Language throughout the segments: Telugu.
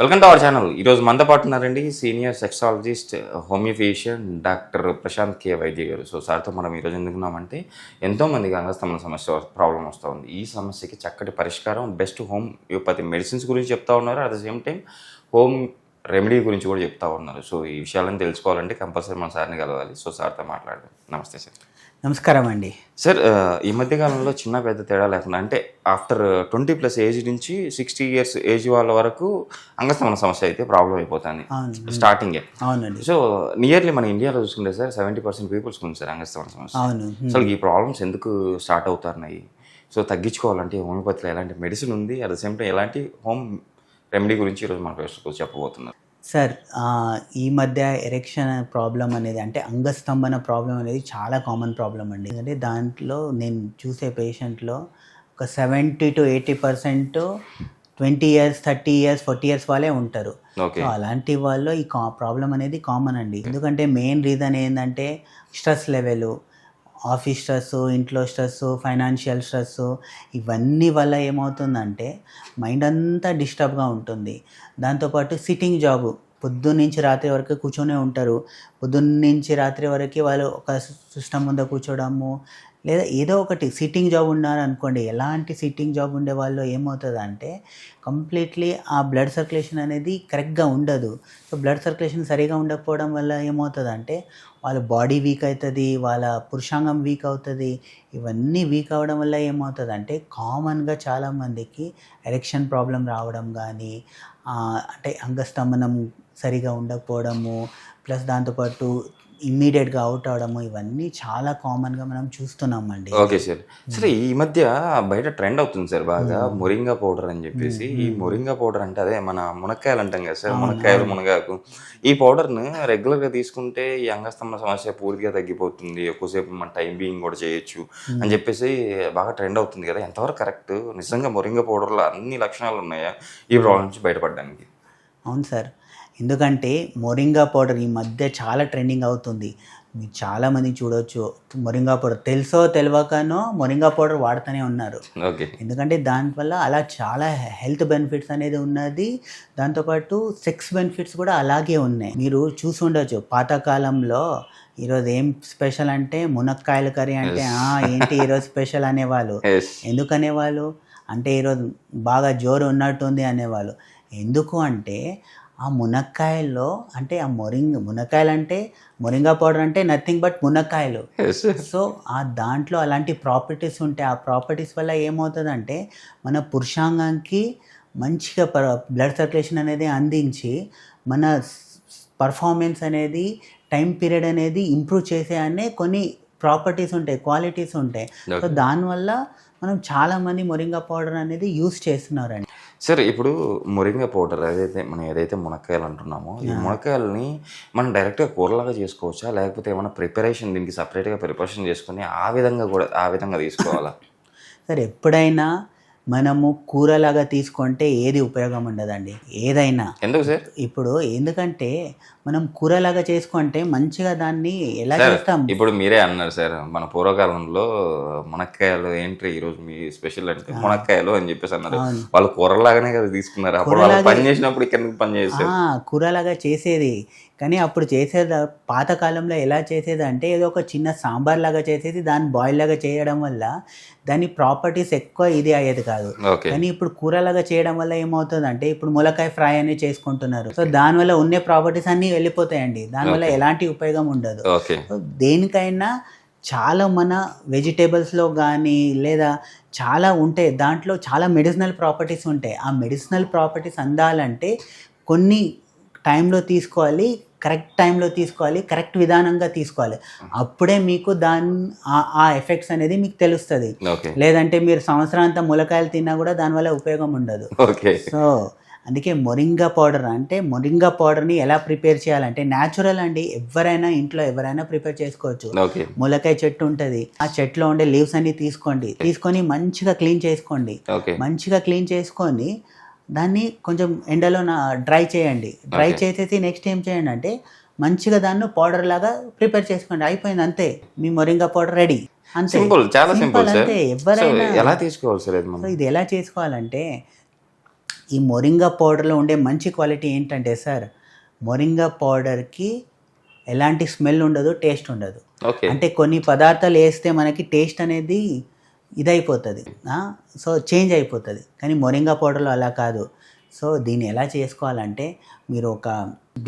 Welcome to our channel. ఈరోజు మనతో పాటు ఉన్నారండి senior sexologist homeo physician doctor Prashanth K Vaidya garu. So సార్తో మనం ఈరోజు ఎందుకున్నామంటే ఎంతో మందికి అంగస్తమన సమస్య ప్రాబ్లం వస్తూ ఉంది. ఈ సమస్యకి చక్కటి పరిష్కారం బెస్ట్ హోమియోపతి మెడిసిన్స్ గురించి చెప్తా ఉన్నారు. At the same time home remedy గురించి కూడా చెప్తా ఉన్నారు. సో ఈ విషయాలను తెలుసుకోవాలంటే కంపల్సరీ మన సార్ని కలవాలి. సో సార్తో మాట్లాడదాం. నమస్తే సార్. నమస్కారం అండి. సార్ ఈ మధ్య కాలంలో చిన్న పెద్ద తేడా లేకుండా అంటే ఆఫ్టర్ ట్వంటీ ప్లస్ ఏజ్ నుంచి సిక్స్టీ ఇయర్స్ ఏజ్ వాళ్ళ వరకు అంగస్తమన సమస్య అయితే ప్రాబ్లం అయిపోతుంది. స్టార్టింగే. అవునండి. సో నియర్లీ మన ఇండియాలో చూసుకుంటే సార్ సెవెంటీ పర్సెంట్ పీపుల్స్ ఉంది సార్ అంగస్తమన సమస్య. అవును. అసలు ఈ ప్రాబ్లమ్స్ ఎందుకు స్టార్ట్ అవుతున్నాయి? సో తగ్గించుకోవాలంటే హోమియోపతిలో ఎలాంటి మెడిసిన్ ఉంది? అట్ ద సేమ్ టైం ఎలాంటి హోమ్ రెమెడీ గురించి ఈరోజు మన చెప్పబోతున్నారు. సార్ ఈ మధ్య ఎరెక్షన్ ప్రాబ్లం అనేది అంటే అంగస్తంభన ప్రాబ్లం అనేది చాలా కామన్ ప్రాబ్లం అండి. ఎందుకంటే దాంట్లో నేను చూసే పేషెంట్లో ఒక seventy to eighty percent twenty years thirty years forty years వాళ్ళే ఉంటారు. సో అలాంటి వాళ్ళు ఈ కా ప్రాబ్లం అనేది కామన్ అండి. ఎందుకంటే మెయిన్ రీజన్ ఏంటంటే స్ట్రెస్ లెవెల్ ఆఫీస్ స్ట్రెస్ ఇంట్లో స్ట్రెస్ ఫైనాన్షియల్ స్ట్రెస్ ఇవన్నీ వల్ల ఏమవుతుందంటే మైండ్ అంతా డిస్టర్బ్గా ఉంటుంది. దాంతోపాటు సిట్టింగ్ జాబ్. పొద్దున్న నుంచి రాత్రి వరకు కూర్చొనే ఉంటారు. పొద్దున్న నుంచి రాత్రి వరకు వాళ్ళు ఒక సిస్టమ్ ముందు కూర్చోవడము లేదా ఏదో ఒకటి సిట్టింగ్ జాబ్ ఉన్నారు అనుకోండి ఎలాంటి సిట్టింగ్ జాబ్ ఉండే వాళ్ళు ఏమవుతుందంటే కంప్లీట్లీ ఆ బ్లడ్ సర్క్యులేషన్ అనేది కరెక్ట్గా ఉండదు. సో బ్లడ్ సర్క్యులేషన్ సరిగా ఉండకపోవడం వల్ల ఏమవుతుందంటే వాళ్ళ బాడీ వీక్ అవుతుంది వాళ్ళ పురుషాంగం వీక్ అవుతుంది. ఇవన్నీ వీక్ అవ్వడం వల్ల ఏమవుతుందంటే కామన్గా చాలామందికి ఎరెక్షన్ ప్రాబ్లం రావడం కానీ అంటే అంగస్తంభనం సరిగా ఉండకపోవడము ప్లస్ దాంతోపాటు ఇమ్మీడియట్గా అవుట్ అవడము ఇవన్నీ చాలా కామన్గా మనం చూస్తున్నామండి. Okay sir. సరే ఈ మధ్య బయట ట్రెండ్ అవుతుంది సార్ బాగా. మొరింగా పౌడర్ అని చెప్పేసి. ఈ మొరింగా పౌడర్ అంటే అదే మన మునక్కాయలు అంటాం కదా సార్ మునక్కాయలు మునగాకు. ఈ పౌడర్ను రెగ్యులర్గా తీసుకుంటే ఈ అంగస్తంభన సమస్య పూర్తిగా తగ్గిపోతుంది. ఎక్కువసేపు మన టైం బీయింగ్ కూడా చేయొచ్చు అని చెప్పేసి బాగా ట్రెండ్ అవుతుంది కదా. ఎంతవరకు కరెక్ట్? నిజంగా మొరింగా పౌడర్లో అన్ని లక్షణాలు ఉన్నాయా? ఈ ప్రాబ్లం నుంచి బయటపడడానికి. అవును సార్. ఎందుకంటే మొరింగా పౌడర్ ఈ మధ్య చాలా ట్రెండింగ్ అవుతుంది. మీరు చాలామంది చూడొచ్చు. మొరింగా పౌడర్ తెలుసో తెలియకనో మొరింగా పౌడర్ వాడుతూనే ఉన్నారు. ఎందుకంటే దానివల్ల అలా చాలా హెల్త్ బెనిఫిట్స్ అనేది ఉన్నది. దాంతోపాటు సెక్స్ బెనిఫిట్స్ కూడా అలాగే ఉన్నాయి. మీరు చూసి ఉండొచ్చు. పాతకాలంలో ఈరోజు ఏం స్పెషల్ అంటే మునక్కాయల కర్రీ అంటే "ఆ, ఏంటి ఈరోజు స్పెషల్ అనేవాళ్ళు? ఎస్ ఎందుకు అనేవాళ్ళు అంటే ఈరోజు బాగా జోరు ఉన్నట్టుంది అనేవాళ్ళు. ఎందుకు అంటే ఆ మునక్కాయల్లో అంటే ఆ మొరింగ మునక్కాయలు అంటే మొరింగా పౌడర్ అంటే నథింగ్ బట్ మునక్కాయలు. సో ఆ దాంట్లో అలాంటి ప్రాపర్టీస్ ఉంటాయి. ఆ ప్రాపర్టీస్ వల్ల ఏమవుతుందంటే మన పురుషాంగానికి మంచిగా బ్లడ్ సర్క్యులేషన్ అనేది అందించి మన పర్ఫార్మెన్స్ అనేది టైం పీరియడ్ అనేది ఇంప్రూవ్ చేసే అనే కొన్ని ప్రాపర్టీస్ ఉంటాయి క్వాలిటీస్ ఉంటాయి. సో దానివల్ల మనం చాలామంది మొరింగా పౌడర్ అనేది యూస్ చేస్తున్నారండి. సార్ ఇప్పుడు మొరింగా పౌడర్ ఏదైతే మనం ఏదైతే మునక్కాయలు అంటున్నామో ఈ మునక్కాయలని మనం డైరెక్ట్గా కూరలాగా చేసుకోవచ్చా? లేకపోతే ఏమైనా ప్రిపరేషన్ దీనికి సపరేట్గా ప్రిపరేషన్ చేసుకుని ఆ విధంగా కూడా ఆ విధంగా తీసుకోవాలా? సరే ఎప్పుడైనా మనము కూరలాగా తీసుకుంటే ఏది ఉపయోగం ఉండదండి? ఏదైనా. ఎందుకు సార్? ఇప్పుడు ఎందుకంటే మనం కూరలాగా చేసుకుంటే మంచిగా దాన్ని ఎలా చేస్తాం? ఇప్పుడు మీరే అన్నారు సార్ మన పూర్వకాలంలో మునక్కాయలు ఏంటి ఈరోజు మీ స్పెషల్ అంటే మునక్కాయలు అని చెప్పేసి అన్నారు. వాళ్ళు కూరలాగానే కదా తీసుకున్నారు. అప్పుడు వాళ్ళు పని చేసినప్పుడు ఇక్కడ పని ఆ, కూరలాగా చేసేది. కానీ అప్పుడు చేసేది పాతకాలంలో ఎలా చేసేది అంటే ఏదో ఒక చిన్న సాంబార్ లాగా చేసేది దాన్ని బాయిల్ లాగా చేయడం వల్ల దాని ప్రాపర్టీస్ ఎక్కువ ఇది అయ్యేది కాదు. కానీ ఇప్పుడు కూరలాగా చేయడం వల్ల ఏమవుతుంది అంటే ఇప్పుడు ములకాయ ఫ్రై అనేది చేసుకుంటున్నారు. సో దానివల్ల ఉండే ప్రాపర్టీస్ అన్నీ వెళ్ళిపోతాయండి. దానివల్ల ఎలాంటి ఉపయోగం ఉండదు. దేనికైనా చాలా మన వెజిటేబుల్స్లో కానీ లేదా చాలా ఉంటాయి దాంట్లో చాలా మెడిసినల్ ప్రాపర్టీస్ ఉంటాయి. ఆ మెడిసినల్ ప్రాపర్టీస్ అందాలంటే కొన్ని టైంలో తీసుకోవాలి కరెక్ట్ టైంలో తీసుకోవాలి కరెక్ట్ విధానంగా తీసుకోవాలి. అప్పుడే మీకు దాని ఆ- ఎఫెక్ట్స్ అనేది మీకు తెలుస్తుంది. లేదంటే మీరు సంవత్సరాంతా ములకాయలు తిన్నా కూడా దానివల్ల ఉపయోగం ఉండదు. సో అందుకే మొరింగా పౌడర్ అంటే మొరింగా పౌడర్ని ఎలా ప్రిపేర్ చేయాలంటే న్యాచురల్ అండి. ఎవరైనా ఇంట్లో ఎవరైనా ప్రిపేర్ చేసుకోవచ్చు. ములకాయ చెట్టు ఉంటుంది. ఆ చెట్లో ఉండే లీవ్స్ అన్ని తీసుకోండి. తీసుకొని మంచిగా క్లీన్ చేసుకోండి. మంచిగా క్లీన్ చేసుకొని దాన్ని కొంచెం ఎండలో డ్రై చేయండి. డ్రై. చేసేసి నెక్స్ట్ ఏం చేయండి అంటే మంచిగా దాన్ని పౌడర్ లాగా ప్రిపేర్ చేసుకోండి. అయిపోయింది అంతే. మీ మొరింగా పౌడర్ రెడీ. అంతే. సింపుల్ చాలా సింపుల్ అంతే. ఎవరైనా ఎలా తీసుకోవాలి సార్ ఇది ఎలా చేసుకోవాలంటే ఈ మొరింగా పౌడర్లో ఉండే మంచి క్వాలిటీ ఏంటంటే సార్ మొరింగా పౌడర్కి ఎలాంటి స్మెల్ ఉండదు టేస్ట్ ఉండదు. అంటే కొన్ని పదార్థాలు వేస్తే మనకి టేస్ట్ అనేది ఇదైపోతుంది? సో చేంజ్ అయిపోతుంది. కానీ మొరింగా పౌడర్లో అలా కాదు. సో దీన్ని ఎలా చేసుకోవాలంటే మీరు ఒక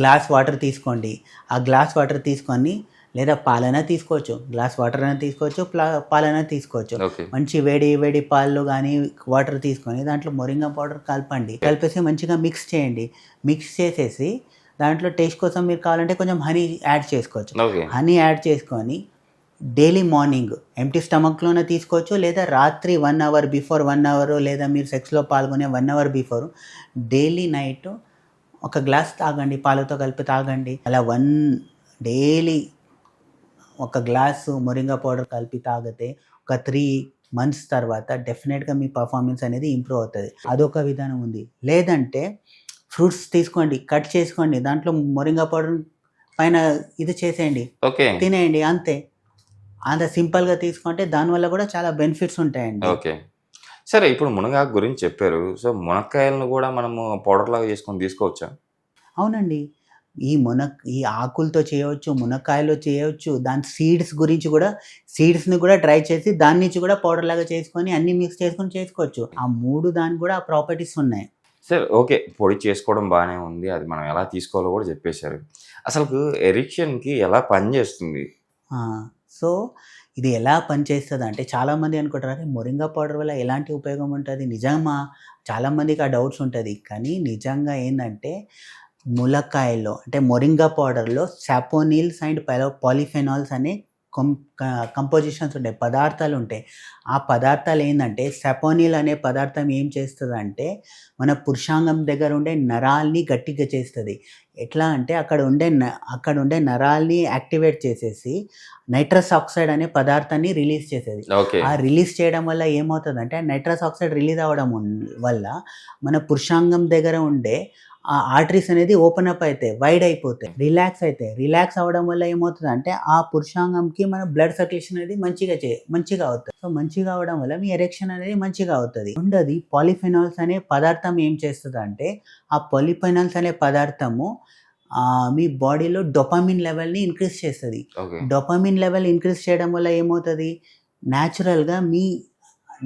గ్లాస్ వాటర్ తీసుకోండి. ఆ గ్లాస్ వాటర్ తీసుకొని లేదా పాలైనా తీసుకోవచ్చు. గ్లాస్ వాటర్ అయినా తీసుకోవచ్చు ప్లా- పాలైనా తీసుకోవచ్చు. మంచి వేడి వేడి పాలు కానీ వాటర్ తీసుకొని దాంట్లో మొరింగా పౌడర్ కలపండి. కలిపేసి మంచిగా మిక్స్ చేయండి. మిక్స్ చేసేసి దాంట్లో టేస్ట్ కోసం మీరు కావాలంటే కొంచెం హనీ యాడ్ చేసుకోవచ్చు. హనీ యాడ్ చేసుకొని డైలీ మార్నింగ్ ఎంటీ స్టమక్లోనే తీసుకోవచ్చు లేదా రాత్రి one hour before one hour లేదా మీరు సెక్స్లో పాల్గొనే one hour before daily night ఒక గ్లాస్ తాగండి పాలతో కలిపి తాగండి. అలా వన్ డైలీ ఒక గ్లాసు మొరింగా పౌడర్ కలిపి తాగితే ఒక త్రీ మంత్స్ తర్వాత డెఫినెట్గా మీ పర్ఫార్మెన్స్ అనేది ఇంప్రూవ్ అవుతుంది. అదొక విధానం ఉంది. లేదంటే ఫ్రూట్స్ తీసుకోండి కట్ చేసుకోండి దాంట్లో మొరింగా పౌడర్ పైన ఇది చేసేయండి ఓకే. తినేయండి అంతే. అంత సింపుల్గా తీసుకుంటే దానివల్ల కూడా చాలా బెనిఫిట్స్ ఉంటాయండి. ఓకే. సరే ఇప్పుడు మునగాకు గురించి చెప్పారు. సో మునక్కాయలను కూడా మనము పౌడర్ లాగా చేసుకొని తీసుకోవచ్చా? అవునండి. ఈ మున ఈ ఆకులతో చేయవచ్చు మునక్కాయలో చేయవచ్చు దాని సీడ్స్ గురించి కూడా సీడ్స్ని కూడా డ్రై చేసి దాని నుంచి కూడా పౌడర్ లాగా చేసుకొని అన్ని మిక్స్ చేసుకొని చేసుకోవచ్చు. ఆ మూడు దానికి కూడా ఆ ప్రాపర్టీస్ ఉన్నాయి. సరే ఓకే పొడి చేసుకోవడం బాగానే ఉంది. అది మనం ఎలా తీసుకోవాలో కూడా చెప్పేశారు. అసలు ఎరిక్షన్కి ఎలా పనిచేస్తుంది సో ఇది ఎలా పనిచేస్తుంది అంటే చాలామంది అనుకుంటారు "అరే, మొరింగా పౌడర్ వల్ల ఎలాంటి ఉపయోగం ఉంటుంది? నిజమా చాలామందికి ఆ డౌట్స్ ఉంటుంది. కానీ నిజంగా ఏంటంటే ములక్కాయల్లో అంటే మొరింగా పౌడర్లో సాపోనిల్స్ అండ్ పాలిఫెనాల్స్ అనే కం కంపోజిషన్స్ ఉంటాయి పదార్థాలు ఉంటాయి. ఆ పదార్థాలు ఏంటంటే సెపోనిల్ అనే పదార్థం ఏం చేస్తుంది అంటే మన పురుషాంగం దగ్గర ఉండే నరాల్ని గట్టిగా చేస్తుంది. ఎట్లా అంటే అక్కడ ఉండే అక్కడ ఉండే నరాల్ని యాక్టివేట్ చేసేసి నైట్రస్ ఆక్సైడ్ అనే పదార్థాన్ని రిలీజ్ చేసేది. ఆ రిలీజ్ చేయడం వల్ల ఏమవుతుందంటే నైట్రస్ ఆక్సైడ్ రిలీజ్ అవ్వడం వల్ల మన పురుషాంగం దగ్గర ఉండే ఆ ఆర్టరీస్ అనేది ఓపెన్ అప్ అవుతాయి వైడ్ అయిపోతాయి. రిలాక్స్ అవుతాయి రిలాక్స్ అవ్వడం వల్ల ఏమవుతుంది అంటే ఆ పురుషాంగంకి మన బ్లడ్ సర్క్యులేషన్ అనేది మంచిగా చే మంచిగా అవుతుంది. సో మంచిగా అవడం వల్ల మీ ఎరెక్షన్ అనేది మంచిగా అవుతుంది. ఉండదు పాలిఫెనాల్స్ అనే పదార్థం ఏం చేస్తుంది అంటే ఆ పాలిఫెనాల్స్ అనే పదార్థము మీ బాడీలో డొపామిన్ లెవెల్ని ఇంక్రీజ్ చేస్తుంది. డొపామిన్ లెవెల్ ఇంక్రీజ్ చేయడం వల్ల ఏమవుతుంది? న్యాచురల్గా మీ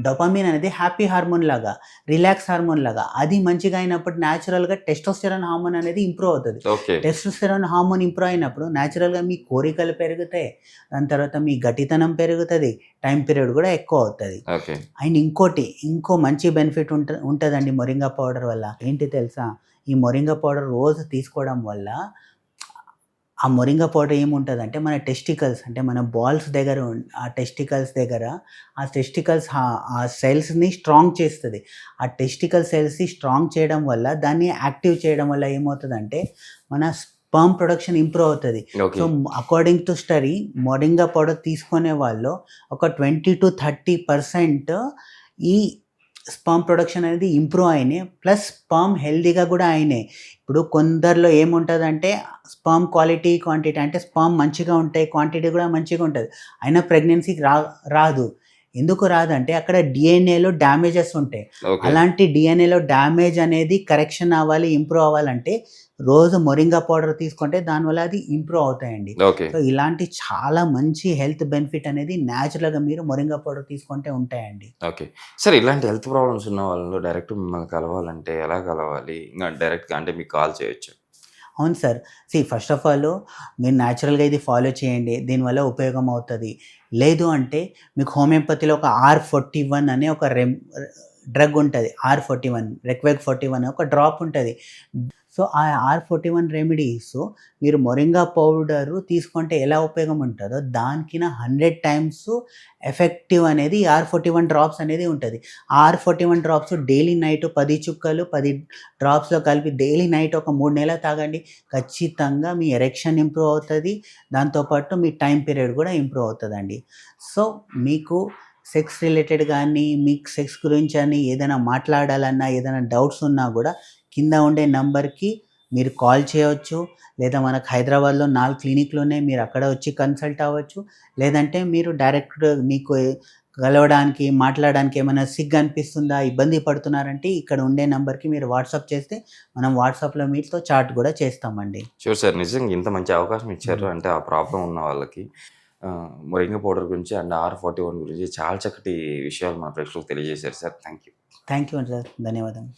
డొపామిన్ అనేది హ్యాపీ హార్మోన్ లాగా రిలాక్స్ హార్మోన్ లాగా. అది మంచిగా అయినప్పుడు న్యాచురల్గా టెస్టోస్టెరాన్ హార్మోన్ అనేది ఇంప్రూవ్ అవుతుంది. టెస్టోస్టెరాన్ హార్మోన్ ఇంప్రూవ్ అయినప్పుడు న్యాచురల్గా మీ కోరికలు పెరుగుతాయి. దాని తర్వాత మీ గట్టితనం పెరుగుతుంది. టైం పీరియడ్ కూడా ఎక్కువ అవుతుంది. అండ్ ఇంకోటి ఇంకో మంచి బెనిఫిట్ ఉంట ఉంటుందండి మొరింగా పౌడర్ వల్ల. ఏంటి తెలుసా? ఈ మొరింగా పౌడర్ రోజు తీసుకోవడం వల్ల ఆ మొరింగా పౌడర్ ఏముంటుంది అంటే మన టెస్టికల్స్ అంటే మన బాల్స్ దగ్గర ఆ టెస్టికల్స్ దగ్గర ఆ టెస్టికల్స్ ఆ సెల్స్ని స్ట్రాంగ్ చేస్తుంది. ఆ టెస్టికల్ సెల్స్ని స్ట్రాంగ్ చేయడం వల్ల దాన్ని యాక్టివ్ చేయడం వల్ల ఏమవుతుందంటే మన స్పర్మ్ ప్రొడక్షన్ ఇంప్రూవ్ అవుతుంది. So according to study moringa powder తీసుకునే వాళ్ళు ఒక ట్వంటీ టు థర్టీ పర్సెంట్ ఈ స్పామ్ ప్రొడక్షన్ అనేది ఇంప్రూవ్ అయినాయి ప్లస్ స్పామ్ హెల్దీగా కూడా అయినాయి ఇప్పుడు కొందరిలో ఏముంటుందంటే స్పామ్ క్వాలిటీ క్వాంటిటీ అంటే స్పామ్ మంచిగా ఉంటాయి క్వాంటిటీ కూడా మంచిగా ఉంటుంది. అయినా ప్రెగ్నెన్సీకి రా రాదు. ఎందుకు రాదంటే అక్కడ డిఎన్ఏలో డ్యామేజెస్ ఉంటాయి. అలాంటి డిఎన్ఏలో డ్యామేజ్ అనేది కరెక్షన్ అవ్వాలి ఇంప్రూవ్ అవ్వాలంటే రోజు మొరింగా పౌడర్ తీసుకుంటే దానివల్ల అది ఇంప్రూవ్ అవుతాయండి. సో ఇలాంటి చాలా మంచి హెల్త్ బెనిఫిట్ అనేది న్యాచురల్గా మీరు మొరింగా పౌడర్ తీసుకుంటే ఉంటాయండి. ఓకే. సరే ఇలాంటి హెల్త్ ప్రాబ్లమ్స్ ఉన్న వాళ్ళు డైరెక్ట్ మిమ్మల్ని కలవాలంటే ఎలా కలవాలి? ఇంకా డైరెక్ట్గా అంటే మీకు కాల్ చేయొచ్చు? అవును sir. C first of all మీరు న్యాచురల్గా ఇది ఫాలో చేయండి. దీనివల్ల ఉపయోగం అవుతుంది. లేదు అంటే మీకు హోమియోపతిలో ఒక ఆర్ ఫార్టీ వన్ అనే ఒక రెమ్ డ్రగ్ ఉంటుంది. R forty one Reckeweg forty one ఒక డ్రాప్ ఉంటుంది. సో ఆ ఆర్ ఫార్టీ వన్ రెమెడీస్ మీరు మొరింగా పౌడరు తీసుకుంటే ఎలా ఉపయోగం ఉంటుందో దానికిన హండ్రెడ్ టైమ్స్ ఎఫెక్టివ్ అనేది ఆర్ ఫార్టీ వన్ డ్రాప్స్ అనేది ఉంటుంది. R forty one drops daily night పది చుక్కలు పది డ్రాప్స్లో కలిపి డైలీ నైట్ ఒక మూడు నెలలు తాగండి. ఖచ్చితంగా మీ ఎరెక్షన్ ఇంప్రూవ్ అవుతుంది. దాంతోపాటు మీ టైం పీరియడ్ కూడా ఇంప్రూవ్ అవుతుందండి. సో మీకు సెక్స్ రిలేటెడ్ కానీ మీకు సెక్స్ గురించి అని ఏదైనా మాట్లాడాలన్నా ఏదైనా డౌట్స్ ఉన్నా కూడా కింద ఉండే నంబర్కి మీరు కాల్ చేయవచ్చు లేదా మనకు హైదరాబాద్లో నాలుగు క్లినిక్లు ఉన్నాయి మీరు అక్కడ వచ్చి కన్సల్ట్ అవ్వచ్చు. లేదంటే మీరు డైరెక్ట్ మీకు కలవడానికి మాట్లాడడానికి ఏమైనా సిగ్గు అనిపిస్తుందా ఇబ్బంది పడుతున్నారంటే ఇక్కడ ఉండే నెంబర్కి మీరు వాట్సాప్ చేస్తే మనం వాట్సాప్లో మీతో చాట్ కూడా చేస్తామండి. షూర్ సార్ నిజంగా ఇంత మంచి అవకాశం ఇచ్చారు. అంటే ఆ ప్రాబ్లం ఉన్న వాళ్ళకి మొరింగ పౌడర్ గురించి అండ్ ఆర్ ఫార్టీ వన్ గురించి చాలా చక్కటి విషయాలు మన ప్రేక్షకులకు తెలియజేశారు sir. Thank you thank you sir. ధన్యవాదాలు.